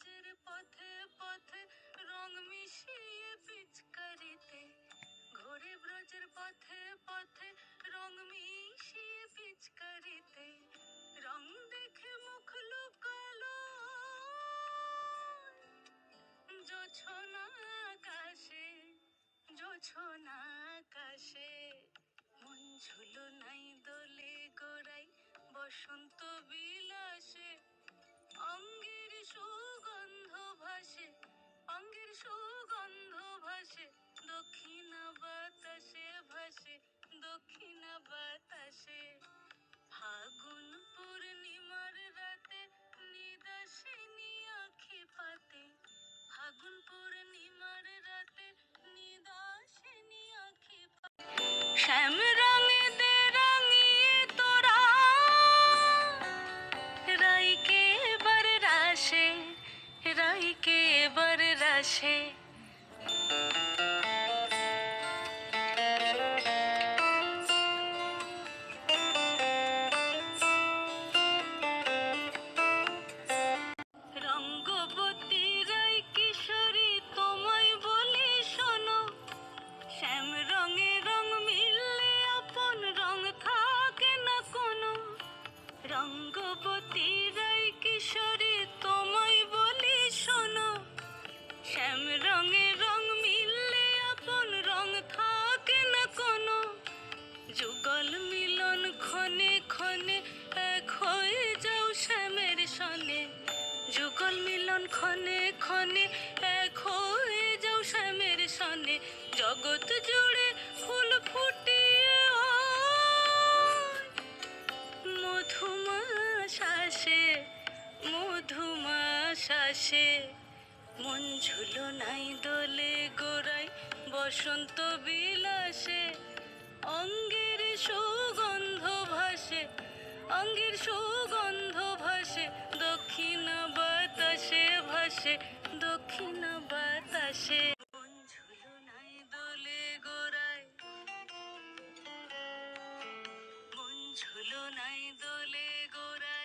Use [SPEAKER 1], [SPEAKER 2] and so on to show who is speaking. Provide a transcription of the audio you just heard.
[SPEAKER 1] ব্রজের পথে পথে রং মিশিয়ে পিচকারিতে, ঘুরে ব্রজের পথে পথে রং মিশিয়ে পিচকারিতে, রং দেখে মুখ লুকালো। জোছনা আকাশে জোছনা আকাশে, মন ঝুলো নাই দোলে গোড়াই বসন্ত ভাসে দক্ষিণা বাতাসে ভাসে, দক্ষিণা বাতাসে। ফাগুন পূর্ণিমার রাতে নিদাসিনী আখি পাতে। ফাগুন পূর্ণিমার রাতে নিদাসিনী আখি পাতে। শ্যাম তোরা, রাইকে বার রাশে, রাইকে বার রাশে। যুগল মিলন ক্ষণে ক্ষণে এক হয়ে যাও শ্যামের সনে। জগৎ জুড়ে ফুল ফুটিয়ে মধুমা শ্বাসে মধুমা মন ঝুলো নাই দোলে গোড়াই বসন্ত বিলাসে। অঙ্গের সুগন্ধ ভাসে, অঙ্গের সুগন্ধ ভাসে, দক্ষিণ ভাসে দক্ষিণ বাতাসে। নাই দোলে গোড়ায়।